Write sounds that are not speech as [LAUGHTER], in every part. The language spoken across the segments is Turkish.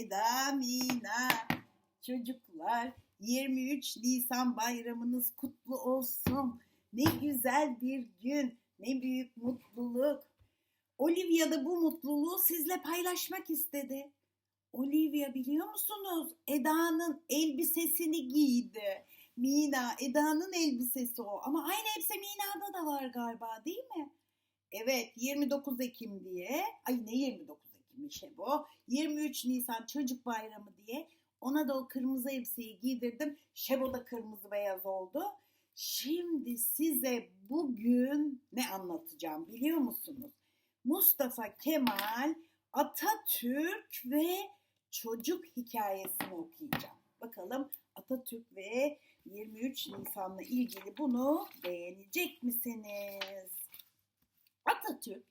Eda, Mina, çocuklar 23 Nisan bayramınız kutlu olsun. Ne güzel bir gün, ne büyük mutluluk. Olivia da bu mutluluğu sizle paylaşmak istedi. Olivia biliyor musunuz? Eda'nın elbisesini giydi. Mina, Eda'nın elbisesi o. Ama aynı elbise Mina'da da var galiba değil mi? Evet 29 Ekim diye. Ay ne 29 Şey bu. 23 Nisan çocuk bayramı diye. Ona da o kırmızı elbiseyi giydirdim. Şebo da kırmızı beyaz oldu. Şimdi size bugün ne anlatacağım biliyor musunuz? Mustafa Kemal, Atatürk ve çocuk hikayesini okuyacağım. Bakalım Atatürk ve 23 Nisan'la ilgili bunu beğenecek misiniz? Atatürk,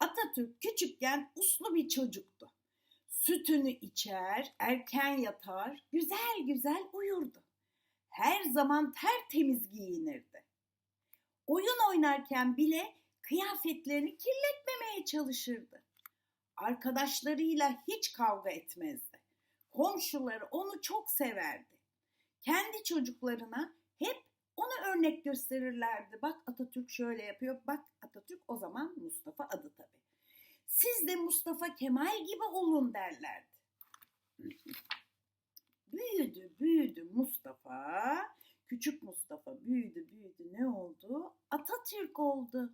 Atatürk küçükken uslu bir çocuktu. Sütünü içer, erken yatar, güzel güzel uyurdu. Her zaman tertemiz giyinirdi. Oyun oynarken bile kıyafetlerini kirletmemeye çalışırdı. Arkadaşlarıyla hiç kavga etmezdi. Komşuları onu çok severdi. Kendi çocuklarına hep ona örnek gösterirlerdi. Bak Atatürk şöyle yapıyor. Bak Atatürk o zaman Mustafa adı tabii. Siz de Mustafa Kemal gibi olun derlerdi. Büyüdü, büyüdü Mustafa. Küçük Mustafa büyüdü, büyüdü. Ne oldu? Atatürk oldu.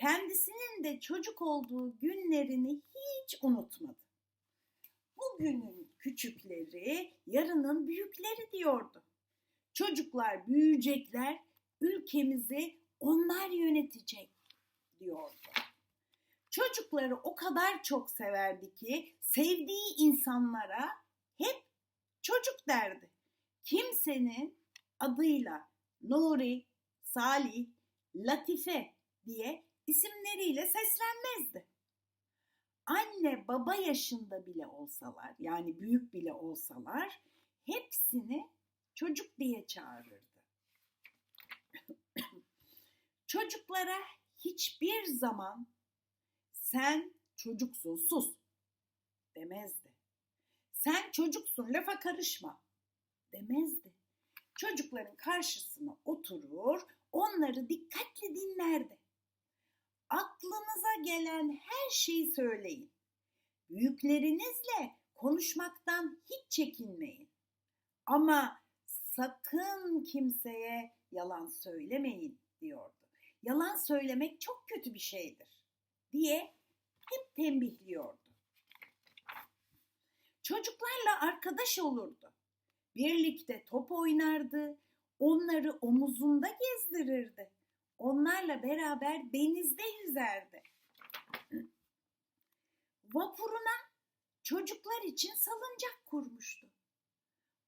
Kendisinin de çocuk olduğu günlerini hiç unutmadı. Bugünün küçükleri, yarının büyükleri diyordu. Çocuklar büyüyecekler, ülkemizi onlar yönetecek diyordu. Çocukları o kadar çok severdi ki sevdiği insanlara hep çocuk derdi. Kimsenin adıyla Nuri, Salih, Latife diye isimleriyle seslenmezdi. Anne baba yaşında bile olsalar yani büyük bile olsalar hepsini çocuk diye çağırırdı. [COUGHS] Çocuklara hiçbir zaman sen çocuksun sus demezdi. Sen çocuksun lafa karışma demezdi. Çocukların karşısına oturur, onları dikkatli dinlerdi. Aklınıza gelen her şeyi söyleyin. Büyüklerinizle konuşmaktan hiç çekinmeyin. Ama sakın kimseye yalan söylemeyin diyordu. Yalan söylemek çok kötü bir şeydir diye hep tembihliyordu. Çocuklarla arkadaş olurdu. Birlikte top oynardı, onları omuzunda gezdirirdi. Onlarla beraber denizde yüzerdi. Vapuruna çocuklar için salıncak kurmuştu.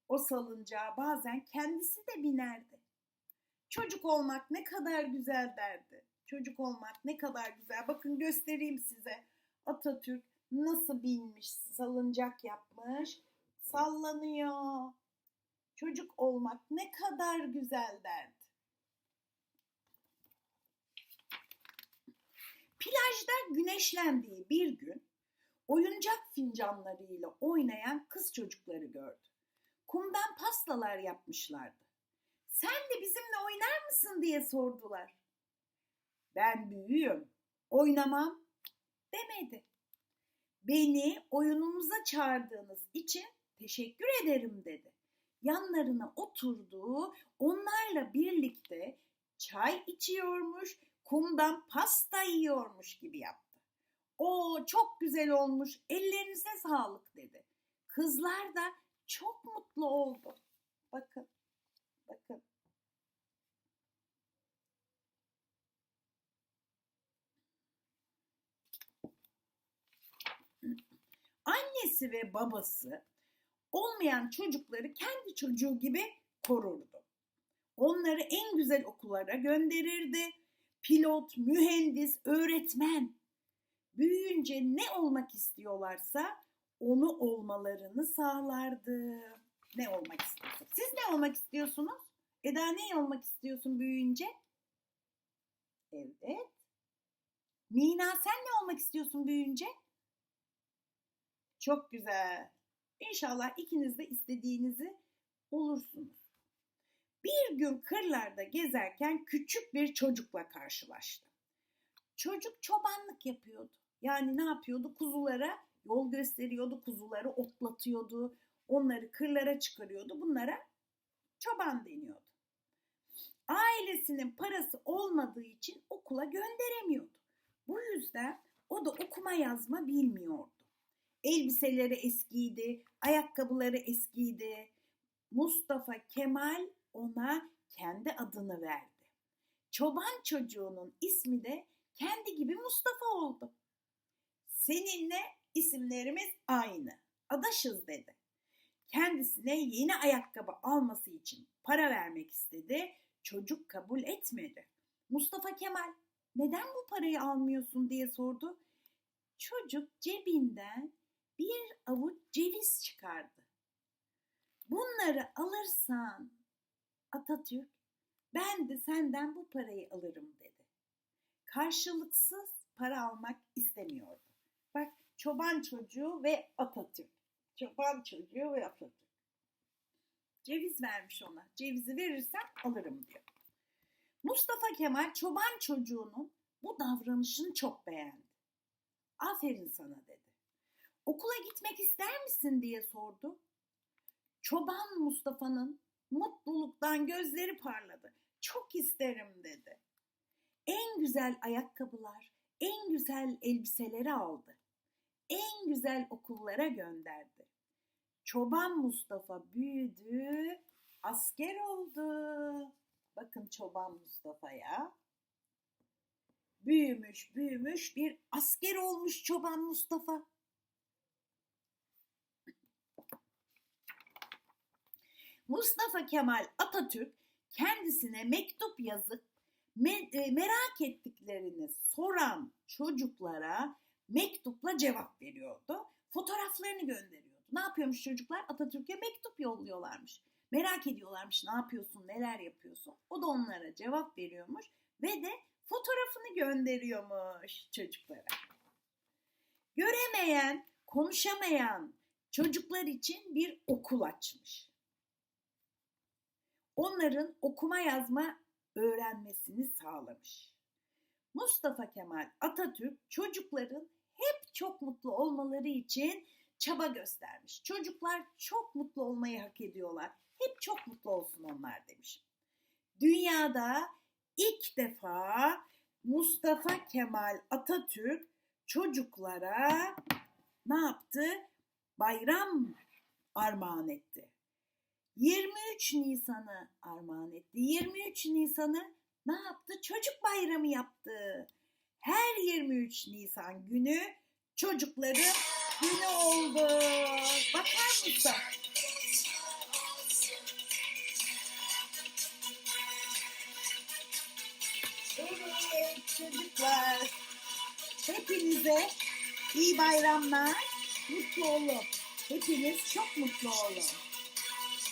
O salıncağa bazen kendisi de binerdi. Çocuk olmak ne kadar güzel derdi. Çocuk olmak ne kadar güzel. Bakın göstereyim size. Atatürk nasıl binmiş, salıncak yapmış. Sallanıyor. Çocuk olmak ne kadar güzel derdi. Plajda güneşlendiği bir gün oyuncak fincanlarıyla oynayan kız çocukları gördü. Kumdan pastalar yapmışlardı. Sen de bizimle oynar mısın diye sordular. Ben büyüğüm, oynamam demedi. Beni oyunumuza çağırdığınız için teşekkür ederim dedi. Yanlarına oturdu, onlarla birlikte çay içiyormuş, kumdan pasta yiyormuş gibi yaptı. O çok güzel olmuş, ellerinize sağlık dedi. Kızlar da çok mutlu oldu. Bakın, bakın. Annesi ve babası olmayan çocukları kendi çocuğu gibi korurdu. Onları en güzel okullara gönderirdi. Pilot, mühendis, öğretmen. Büyüyünce ne olmak istiyorlarsa onu olmalarını sağlardı. Ne olmak istiyorsun? Siz ne olmak istiyorsunuz? Eda ne olmak istiyorsun büyüyünce? Evet. Mina sen ne olmak istiyorsun büyüyünce? Çok güzel. İnşallah ikiniz de istediğinizi olursunuz. Bir gün kırlarda gezerken küçük bir çocukla karşılaştı. Çocuk çobanlık yapıyordu. Yani ne yapıyordu? Kuzulara yol gösteriyordu, kuzuları otlatıyordu, onları kırlara çıkarıyordu. Bunlara çoban deniyordu. Ailesinin parası olmadığı için okula gönderemiyordu. Bu yüzden o da okuma yazma bilmiyordu. Elbiseleri eskiydi, ayakkabıları eskiydi. Mustafa Kemal ona kendi adını verdi. Çoban çocuğunun ismi de kendi gibi Mustafa oldu. Seninle isimlerimiz aynı. Adaşız dedi. Kendisine yeni ayakkabı alması için para vermek istedi. Çocuk kabul etmedi. Mustafa Kemal neden bu parayı almıyorsun diye sordu. Çocuk cebinden bir avuç ceviz çıkardı. Bunları alırsan Atatürk ben de senden bu parayı alırım dedi. Karşılıksız para almak istemiyordu. Bak çoban çocuğu ve Atatürk. Çoban çocuğu ve Atatürk. Ceviz vermiş ona. Cevizi verirsem alırım diyor. Mustafa Kemal çoban çocuğunun bu davranışını çok beğendi. Aferin sana dedi. Okula gitmek ister misin diye sordu. Çoban Mustafa'nın mutluluktan gözleri parladı. Çok isterim dedi. En güzel ayakkabılar, en güzel elbiseleri aldı. En güzel okullara gönderdi. Çoban Mustafa büyüdü, asker oldu. Bakın Çoban Mustafa'ya. Büyümüş, büyümüş bir asker olmuş Çoban Mustafa. Mustafa Kemal Atatürk kendisine mektup yazıp e, merak ettiklerini soran çocuklara mektupla cevap veriyordu. Fotoğraflarını gönderiyordu. Ne yapıyormuş çocuklar? Atatürk'e mektup yolluyorlarmış. Merak ediyorlarmış ne yapıyorsun, neler yapıyorsun. O da onlara cevap veriyormuş ve de fotoğrafını gönderiyormuş çocuklara. Göremeyen, konuşamayan çocuklar için bir okul açmış. Onların okuma yazma öğrenmesini sağlamış. Mustafa Kemal Atatürk çocukların çok mutlu olmaları için çaba göstermiş. Çocuklar çok mutlu olmayı hak ediyorlar. Hep çok mutlu olsun onlar demiş. Dünyada ilk defa Mustafa Kemal Atatürk çocuklara ne yaptı? Bayram armağan etti. 23 Nisan'ı armağan etti. 23 Nisan'ı ne yaptı? Çocuk bayramı yaptı. Her 23 Nisan günü çocukların günü oldu. Bakar mısın? Evet çocuklar. Hepinize iyi bayramlar. Mutlu olun. Hepiniz çok mutlu olun.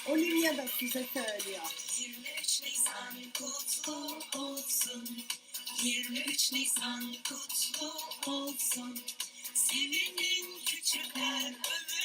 Olivia da size söylüyor. 23 Nisan kutlu olsun. 23 Nisan kutlu olsun. Sevinin küçükler, övünün